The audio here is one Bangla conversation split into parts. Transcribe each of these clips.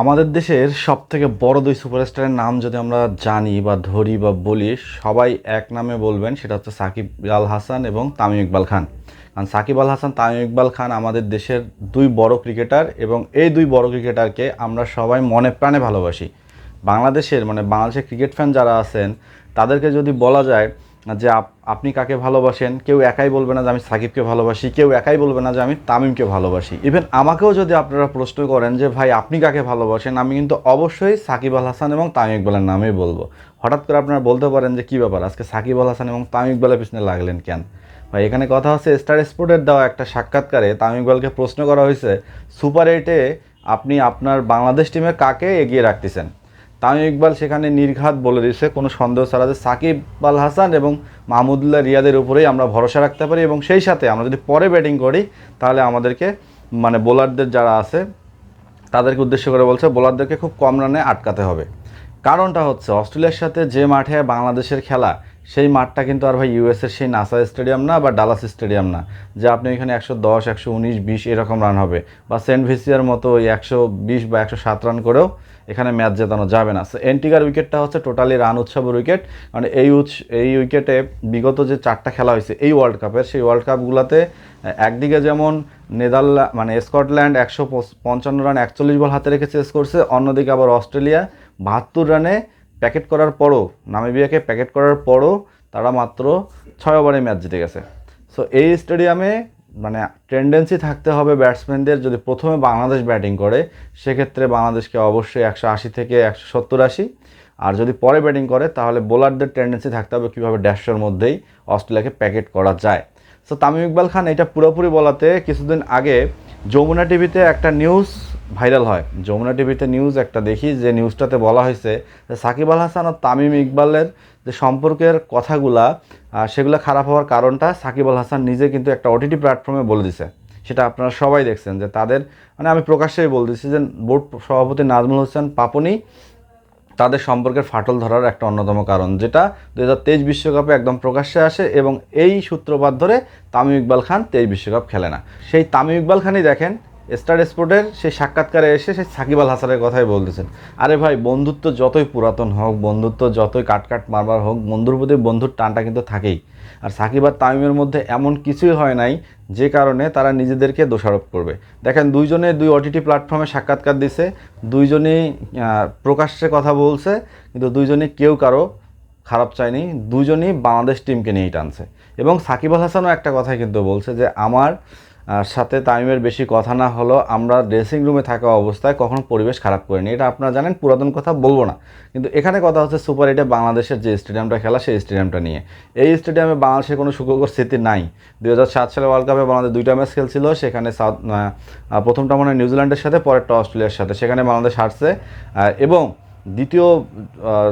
আমাদের দেশের সব থেকে বড় দুই সুপারস্টারের নাম যদি আমরা জানি বা ধরি বা বলি, সবাই এক নামে বলবেন, সেটা হচ্ছে সাকিব আল হাসান এবং তামিম ইকবাল খান। কারণ সাকিব আল হাসান, তামিম ইকবাল খান আমাদের দেশের দুই বড় ক্রিকেটার এবং এই দুই বড় ক্রিকেটারকে আমরা সবাই মনে প্রাণে ভালোবাসি। বাংলাদেশের মানে বাংলাদেশের ক্রিকেট ফ্যান যারা আছেন, তাদেরকে যদি বলা যায় যে আপ- আপনি কাকে ভালোবাসেন? কেউ একাই বলবে না যে আমি সাকিবকে ভালোবাসি, কেউ একাই বলবে না যে আমি তামিমকে ভালোবাসি। ইভেন আমাকেও যদি আপনারা প্রশ্ন করেন যে, ভাই, আপনি কাকে ভালোবাসেন? আমি কিন্তু অবশ্যই সাকিব আল হাসান এবং তামিম ইকবালের নামেই বলব। হঠাৎ করে আপনারা বলতে পারেন যে, কী ব্যাপার? আজকে সাকিব আল হাসান এবং তামিম ইকবালের পিছনে লাগলেন কেন? ভাই, এখানে কথা হচ্ছে স্টার স্পোর্টের দেওয়া একটা সাক্ষাৎকারে তামিম ইকবালকে প্রশ্ন করা হয়েছে, সুপার এইটে আপনি আপনার বাংলাদেশ টিমের কাকে এগিয়ে রাখতেছেন? তামিম ইকবাল সেখানে নির্ঘাত বলে দিয়েছে। কোনো সন্দেহ ছাড়া যে সাকিব আল হাসান এবং মাহমুদুল্লাহ রিয়াদের উপরেই আমরা ভরসা রাখতে পারি এবং সেই সাথে আমরা যদি পরে ব্যাটিং করি, তাহলে আমাদেরকে মানে বোলারদের যারা আছে, তাদেরকে উদ্দেশ্য করে বলছে, বোলারদেরকে খুব কম রানে আটকাতে হবে। কারণটা হচ্ছে অস্ট্রেলিয়ার সাথে যে মাঠে বাংলাদেশের খেলা, সেই মাঠটা কিন্তু আর ভাই ইউএসের সেই নাসা স্টেডিয়াম না বা ডালাস স্টেডিয়াম না, যে আপনি এখানে একশো দশ, একশো উনিশ, বিশ এরকম রান হবে বা সেন্ট ভিসিয়ার মতো ওই একশো বিশ বা একশো সাত রান করেও এখানে ম্যাচ জেতানো যাবে না। সো এন্টিগার উইকেটটা হচ্ছে টোটালি রান উৎসবের উইকেট। মানে এই উৎস, এই উইকেটে বিগত যে চারটা খেলা হয়েছে, এই ওয়ার্ল্ড কাপের সেই ওয়ার্ল্ড কাপগুলোতে একদিকে যেমন নেদারল্যান্ড মানে স্কটল্যান্ড একশো পঞ্চান্ন রান একচল্লিশ বল হাতে রেখে চেস করছে অন্যদিকে আবার অস্ট্রেলিয়া বাহাত্তর রানে প্যাকেট করার পরও, নামিবিয়াকে প্যাকেট করার পরও তারা মাত্র ছয় ওভারে ম্যাচ জিতে গেছে। সো এই স্টেডিয়ামে মানে টেন্ডেন্সি থাকতে হবে ব্যাটসম্যানদের যদি প্রথমে বাংলাদেশ ব্যাটিং করে, সেক্ষেত্রে বাংলাদেশকে অবশ্যই একশো আশি থেকে একশো সত্তর আশি। আর যদি পরে ব্যাটিং করে, তাহলে বোলারদের টেন্ডেন্সি থাকতে হবে কীভাবে ড্যাশের মধ্যেই অস্ট্রেলিয়াকে প্যাকেট করা যায়। সো তামিম ইকবাল খান, এটা পুরোপুরি বলাতে কিছুদিন আগে যমুনা টিভিতে একটা নিউজ ভাইরাল হয়। যমুনা টিভিতে নিউজ একটা দেখি, যে নিউজটাতে বলা হয়েছে যে সাকিব আল হাসান আর তামিম ইকবালের যে সম্পর্কের কথাগুলা সেগুলো খারাপ হওয়ার কারণটা সাকিব আল হাসান নিজে কিন্তু একটা ওটিটি প্ল্যাটফর্মে বলে দিছে। সেটা আপনারা সবাই দেখছেন যে তাদের মানে আমি প্রকাশ্যেই বল দিচ্ছি যে বোর্ড সভাপতি নাজমুল হোসেন পাপনি তাদের সম্পর্কের ফাটল ধরার একটা অন্যতম কারণ, যেটা দু হাজার তেইশ বিশ্বকাপে একদম প্রকাশ্যে আসে এবং এই সূত্রপাত ধরে তামিম ইকবাল খান তেইশ বিশ্বকাপ খেলে না। সেই তামিম ইকবাল খানই দেখেন স্টার স্পোর্টের সেই সাক্ষাৎকারে এসে সেই সাকিব আল হাসানের কথাই বলতেছেন। আরে ভাই, বন্ধুত্ব যতই পুরাতন হোক, বন্ধুত্ব যতই কাটকাট মারবার হোক, বন্ধুর প্রতি বন্ধুর টানটা কিন্তু থাকেই। আর সাকিব আর তামিমের মধ্যে এমন কিছুই হয় নাই যে কারণে তারা নিজেদেরকে দোষারোপ করবে। দেখেন, দুইজনে দুই ওটিটি প্ল্যাটফর্মে সাক্ষাৎকার দিছে, দুইজনেই প্রকাশ্যে কথা বলছে, কিন্তু দুইজনে কেউ কারও খারাপ চায়নি দুজনই বাংলাদেশ টিমকে নিয়েই টানছে। এবং সাকিব আল হাসানও একটা কথাই কিন্তু বলছে যে, আমার সাথে তামিমের বেশি কথা না হলো আমরা ড্রেসিং রুমে থাকা অবস্থায় কখনো পরিবেশ খারাপ করিনি। এটা আপনারা জানেন, পুরাতন কথা বলব না। কিন্তু এখানে কথা হচ্ছে সুপার এইটে বাংলাদেশের যে স্টেডিয়ামটা খেলা, সেই স্টেডিয়ামটা নিয়ে। এই স্টেডিয়ামে বাংলাদেশের কোনো সুখকর স্মৃতি নাই। দু হাজার সাত সালে ওয়ার্ল্ড কাপে বাংলাদেশ দুইটা ম্যাচ খেলছিল, সেখানে সাউথ প্রথমটা মনে নিউজিল্যান্ডের সাথে, পরেরটা অস্ট্রেলিয়ার সাথে। সেখানে বাংলাদেশ হারছে এবং দ্বিতীয়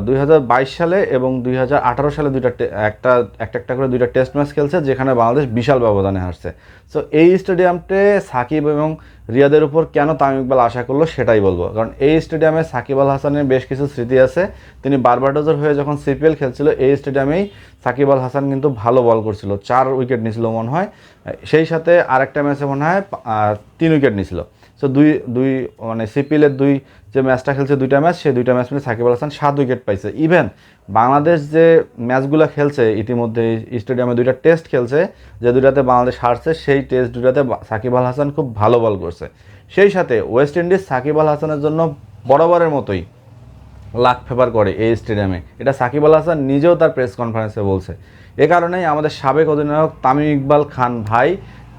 দুই হাজার বাইশ সালে এবং দুই হাজার আঠারো সালে দুইটা একটা একটা একটা করে দুইটা টেস্ট ম্যাচ খেলছে, যেখানে বাংলাদেশ বিশাল ব্যবধানে হারছে। সো এই স্টেডিয়ামটে সাকিব এবং রিয়াদের উপর কেন তামিম ইকবাল আশা করল সেটাই বলব। কারণ এই স্টেডিয়ামে সাকিব আল হাসানের বেশ কিছু স্মৃতি আছে। তিনি বারবাডোজের হয়ে যখন সিপিএল খেলছিল, এই স্টেডিয়ামেই সাকিব আল হাসান কিন্তু ভালো বল করছিল। চার উইকেট নিছিল মনে হয়। সেই সাথে আরেকটা ম্যাচে মনে হয় তিন উইকেট নিছিল। সো দুই দুই মানে সিপিএলের দুই যে ম্যাচটা খেলছে, দুইটা ম্যাচ, সেই দুইটা ম্যাচ মিলে সাকিব আল হাসান সাত উইকেট পাইছে। ইভেন বাংলাদেশ যে ম্যাচগুলো খেলছে ইতিমধ্যে স্টেডিয়ামে দুইটা টেস্ট খেলছে, যে দুইটাতে বাংলাদেশ হারছে, সেই টেস্ট দুইটাতে সাকিব আল হাসান খুব ভালো বল করছে। সেই সাথে ওয়েস্ট ইন্ডিজ সাকিব আল হাসানের জন্য বরাবরের মতোই লাখ ফেভার করে এই স্টেডিয়ামে। এটা সাকিব আল হাসান নিজেও তার প্রেস কনফারেন্সে বলছে। এ কারণেই আমাদের সাবেক অধিনায়ক তামিম ইকবাল খান ভাই,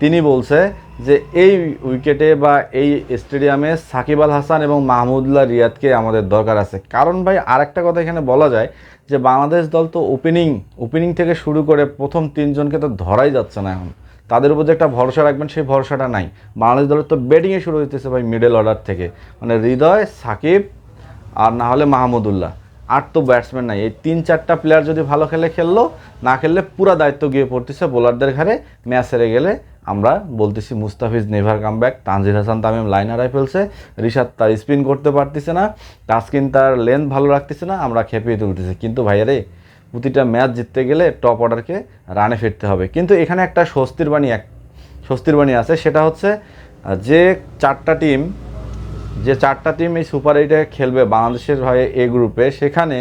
তিনি বলছে যে এই উইকেটে বা এই স্টেডিয়ামে সাকিব আল হাসান এবং মাহমুদুল্লাহ রিয়াদকে আমাদের দরকার আছে। কারণ ভাই, আরেকটা কথা এখানে বলা যায় যে বাংলাদেশ দল তো ওপেনিং ওপেনিং থেকে শুরু করে প্রথম তিনজনকে তো ধরাই যাচ্ছে না এখন। তাদের উপর যে একটা ভরসা রাখবেন, সেই ভরসাটা নাই। বাংলাদেশ দলের তো ব্যাটিংয়ে শুরু হইতেছে ভাই মিডল অর্ডার থেকে। মানে হৃদয়, সাকিব আর না হলে মাহমুদুল্লাহ আর তো ব্যাটসম্যান নাই। এই তিন চারটা প্লেয়ার যদি ভালো খেলে খেললো, না খেললে পুরো দায়িত্ব গিয়ে পড়তেছে বোলারদের ঘাড়ে। ম্যাচ হেরে গেলে আমরা বলতেছি Mustafiz never come back Tanzir Hasan Tamim line হারাই ফেলছে, রিশাদ তার স্পিন করতে পারতেছে না তাসকিন তার লেন্থ ভালো রাখতেছে না, আমরা খেপিয়ে তুলতেছি। কিন্তু ভাইয়া রে, প্রতিটা ম্যাচ জিততে গেলে টপ অর্ডারকে রানে ফিরতে হবে। কিন্তু এখানে একটা স্বস্তির বাণী এক স্বস্তির বাণী আছে, সেটা হচ্ছে, যে চারটা টিম যে চারটা টিম এই সুপার এইটে খেলবে বাংলাদেশের হয়ে এ গ্রুপে সেখানে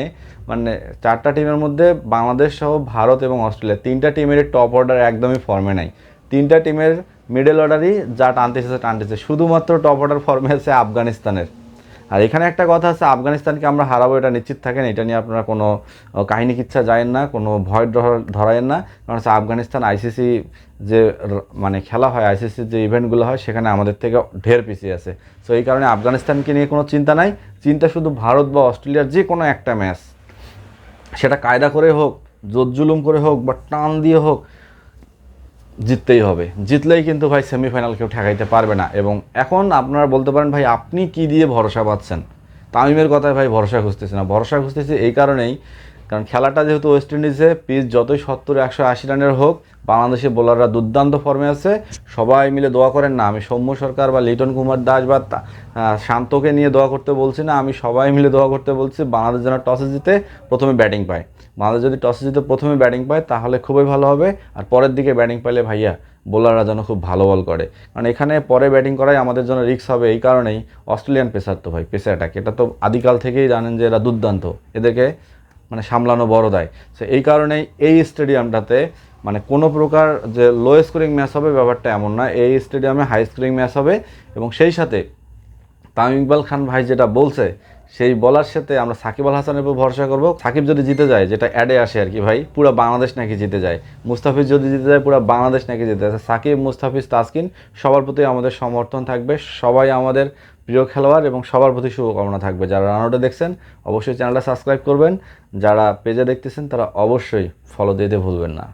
মানে চারটা টিমের মধ্যে বাংলাদেশ সহ ভারত এবং অস্ট্রেলিয়া তিনটা টিমের টপ অর্ডার একদমই ফর্মে নাই। তিনটা টিমের মিডল অর্ডারই যা টানতেছে টানতেছে। শুধুমাত্র টপ অর্ডার ফর্মে আছে আফগানিস্তানের। আর এখানে একটা কথা আছে, আফগানিস্তানকে আমরা হারাবো, এটা নিশ্চিত থাকেন, এটা নিয়ে আপনারা কোনো কাহিনী কিচ্ছা যায়েন না, কোনো ভয় ধর- ধরায়েন না। কারণ হচ্ছে আফগানিস্তান আইসিসি যে মানে খেলা হয় আইসিসির যে ইভেন্টগুলো হয়, সেখানে আমাদের থেকে ঢের পিছিয়ে আছে। সো এই কারণে আফগানিস্তানকে নিয়ে কোনো চিন্তা নাই। চিন্তা শুধু ভারত বা অস্ট্রেলিয়ার যে কোনো একটা ম্যাচ সেটা কায়দা করে হোক জোর জুলুম করে হোক বা টান দিয়ে হোক জিততেই হবে। জিতলেই কিন্তু ভাই সেমিফাইনাল কেউ ঠেকাইতে পারবে না এবং এখন আপনারা বলতে পারেন ভাই, আপনি কি দিয়ে ভরসা পাচ্ছেন? তামিমের কথায় ভাই ভরসা খুঁজতেছি না। ভরসা খুঁজতেছি এই কারণেই, কারণ খেলাটা যেহেতু ওয়েস্ট ইন্ডিজে পিচ যতই সত্তর একশো আশি রানের হোক, বাংলাদেশের বোলাররা দুর্দান্ত ফর্মে আছে। সবাই মিলে দোয়া করেন না, আমি সৌম্য সরকার বা লিটন কুমার দাস বা শান্তকে নিয়ে দোয়া করতে বলছি না, আমি সবাই মিলে দোয়া করতে বলছি, বাংলাদেশ যেন টসে জিতে প্রথমে ব্যাটিং পায়। বাংলাদেশ যদি টসে জিতে প্রথমে ব্যাটিং পায়, তাহলে খুবই ভালো হবে। আর পরের দিকে ব্যাটিং পাইলে ভাইয়া, বোলাররা যেন খুব ভালো বল করে। কারণ এখানে পরে ব্যাটিং করাই আমাদের জন্য রিস্ক হবে, এই কারণেই অস্ট্রেলিয়ান পেসার তো ভাই পেসার অ্যাটাক। এটা তো আদিকাল থেকেই জানেন যে এরা দুর্দান্ত, এদেরকে মানে সামলানো বড় দায়। সো এই কারণেই এই স্টেডিয়ামটাতে মানে কোনো প্রকার যে লো স্কোরিং ম্যাচ হবে ব্যাপারটা এমন না, এই স্টেডিয়ামে হাই স্কোরিং ম্যাচ হবে। এবং সেই সাথে তামিম ইকবাল খান ভাই যেটা বলছে সেই বলার সাথে আমরা সাকিব আল হাসানের উপর ভরসা করব। সাকিব যদি জিতে যায়, যেটা অ্যাডে আসে আর কি ভাই, পুরো বাংলাদেশ নাকি জিতে যায়। মুস্তাফিজ যদি জিতে যায়, পুরো বাংলাদেশ নাকি জিতে যায়। সাকিব, মুস্তাফিজ, তাসকিন, সবার প্রতি আমাদের সমর্থন থাকবে। সবাই আমাদের প্রিয় খেলোয়াড় এবং সবার প্রতি শুভকামনা থাকবে। যারা রানআউটে দেখছেন, অবশ্যই চ্যানেলটা সাবস্ক্রাইব করবেন। যারা পেজে দেখতেছেন, তারা অবশ্যই ফলো দিতে ভুলবেন না।